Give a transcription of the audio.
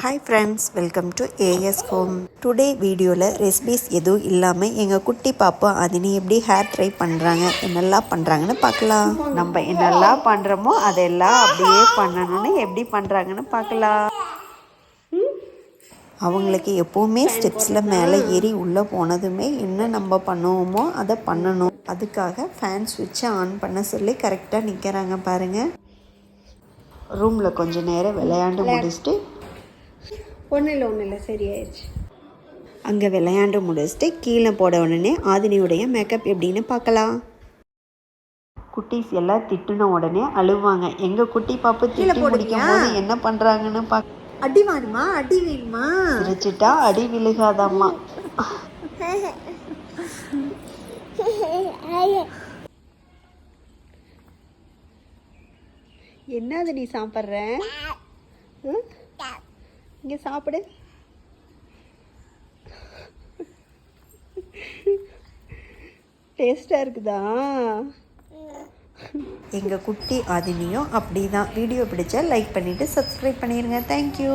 Hi friends welcome to AS home today வீடியோவில் recipes எதுவும் இல்லாமல் எங்கள் குட்டி பாப்பா அதினி எப்படி ஹேர் ட்ரை பண்ணுறாங்க என்னெல்லாம் பண்ணுறாங்கன்னு பார்க்கலாம். நம்ம என்னெல்லாம் பண்ணுறோமோ அதெல்லாம் அப்படியே பண்ணணும்னு எப்படி பண்ணுறாங்கன்னு பார்க்கலாம். அவங்களுக்கு எப்போவுமே ஸ்டெப்ஸில் மேலே ஏறி உள்ளே போனதுமே என்ன நம்ம பண்ணுவோமோ அதை பண்ணணும். அதுக்காக ஃபேன் சுவிட்சை ஆன் பண்ண சொல்லி கரெக்டாக நிற்கிறாங்க பாருங்கள் ரூமில் கொஞ்சம் நேரம் விளையாண்டு முடிச்சுட்டு ஒன்றும் இல்லை ஒன்றும் இல்லை சரியாயிடுச்சு அங்கே விளையாண்டு முடிச்சுட்டு கீழே போட உடனே ஆதினியுடைய மேக்கப் எப்படின்னு பார்க்கலாம். குட்டீஸ் எல்லாம் திட்டுன உடனே அழுவாங்க. எங்கள் குட்டி பாப்பு திட்டி முடிக்கும் போது என்ன பண்ணுறாங்கன்னு பார்க்க அடி வேணுமா? அடி வேணுமா? சிரிச்சிட்டா அடி விழுகாதாம்மா. என்னது நீ சாப்பிட்ற? இங்கே சாப்பிடு. டேஸ்டாக இருக்குதா? எங்கள் குட்டி ஆதினியும் அப்படி தான் வீடியோ பிடிச்சா லைக் பண்ணிவிட்டு சப்ஸ்கிரைப் பண்ணிடுங்க தேங்க்யூ